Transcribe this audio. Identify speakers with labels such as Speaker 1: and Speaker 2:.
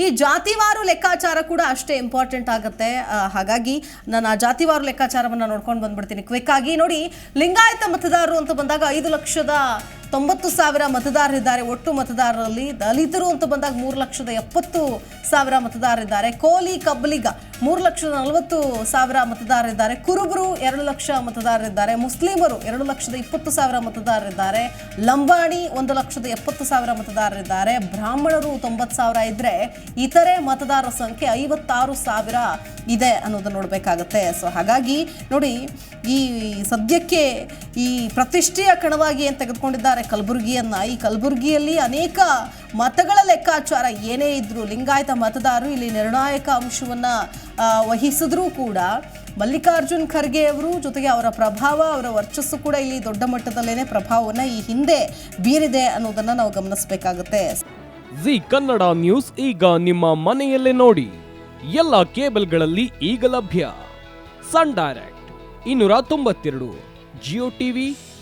Speaker 1: ಈ ಜಾತಿವಾರು ಲೆಕ್ಕಾಚಾರ ಕೂಡ ಅಷ್ಟೇ ಇಂಪಾರ್ಟೆಂಟ್ ಆಗುತ್ತೆ. ಹಾಗಾಗಿ ನಾನು ಆ ಜಾತಿವಾರು ಲೆಕ್ಕಾಚಾರವನ್ನು ನೋಡ್ಕೊಂಡು ಬಂದ್ಬಿಡ್ತೀನಿ. ಕ್ವಿಕ್ ಆಗಿ ನೋಡಿ, ಲಿಂಗಾಯತ ಮತದಾರರು ಅಂತ ಬಂದಾಗ ಐದು ಲಕ್ಷದ ತೊಂಬತ್ತು ಸಾವಿರ ಮತದಾರರಿದ್ದಾರೆ ಒಟ್ಟು ಮತದಾರರಲ್ಲಿ ದಲಿತರು ಅಂತ ಬಂದಾಗ ಮೂರು ಲಕ್ಷದ ಎಪ್ಪತ್ತು ಸಾವಿರ ಮತದಾರರಿದ್ದಾರೆ ಕೋಲಿ ಕಬ್ಬಲಿಗ ಮೂರು ಲಕ್ಷದ ನಲವತ್ತು ಸಾವಿರ ಮತದಾರರಿದ್ದಾರೆ ಕುರುಬರು ಎರಡು ಲಕ್ಷ ಮತದಾರರಿದ್ದಾರೆ ಮುಸ್ಲಿಮರು ಎರಡು ಲಕ್ಷದ ಇಪ್ಪತ್ತು ಸಾವಿರ ಮತದಾರರಿದ್ದಾರೆ ಲಂಬಾಣಿ ಒಂದು ಲಕ್ಷದ ಎಪ್ಪತ್ತು ಸಾವಿರ ಮತದಾರರಿದ್ದಾರೆ ಬ್ರಾಹ್ಮಣರು ತೊಂಬತ್ತು ಸಾವಿರ ಇದ್ರೆ ಇತರೆ ಮತದಾರರ ಸಂಖ್ಯೆ ಐವತ್ತಾರು ಸಾವಿರ ಇದೆ ಅನ್ನೋದನ್ನು ನೋಡಬೇಕಾಗತ್ತೆ. ಸೊ ಹಾಗಾಗಿ ನೋಡಿ ಈ ಸದ್ಯಕ್ಕೆ ಈ ಪ್ರತಿಷ್ಠೆಯ ಕಣವಾಗಿ ಏನು ತೆಗೆದುಕೊಂಡಿದ್ದಾರೆ ಕಲಬುರಗಿಯನ್ನ. ಈ ಕಲಬುರಗಿಯಲ್ಲಿ ಅನೇಕ ಮತಗಳ ಲೆಕ್ಕಾಚಾರ ಏನೇ ಇದ್ದರೂ ಲಿಂಗಾಯತ ಮತದಾರರು ಇಲ್ಲಿ ನಿರ್ಣಾಯಕ ಅಂಶವನ್ನ ವಹಿಸಿದ್ರೂ ಕೂಡ ಮಲ್ಲಿಕಾರ್ಜುನ್ ಖರ್ಗೆ ಅವರು ಜೊತೆಗೆ ಅವರ ಪ್ರಭಾವ, ಅವರ ವರ್ಚಸ್ಸು ಕೂಡ ಇಲ್ಲಿ ದೊಡ್ಡ ಮಟ್ಟದಲ್ಲೇನೆ ಪ್ರಭಾವವನ್ನು ಈ ಹಿಂದೆ ಬೀರಿದೆ ಅನ್ನೋದನ್ನ ನಾವು ಗಮನಿಸಬೇಕಾಗುತ್ತೆ.
Speaker 2: ಜಿ ಕನ್ನಡ ನ್ಯೂಸ್ ಈಗ ನಿಮ್ಮ ಮನೆಯಲ್ಲೇ ನೋಡಿ. ಎಲ್ಲ ಕೇಬಲ್ಗಳಲ್ಲಿ ಈಗ ಲಭ್ಯ. ಸನ್ ಡೈರೆಕ್ಟ್, ಇನ್ನೂರ ತೊಂಬತ್ತೆರಡು, ಜಿಯೋ ಟಿವಿ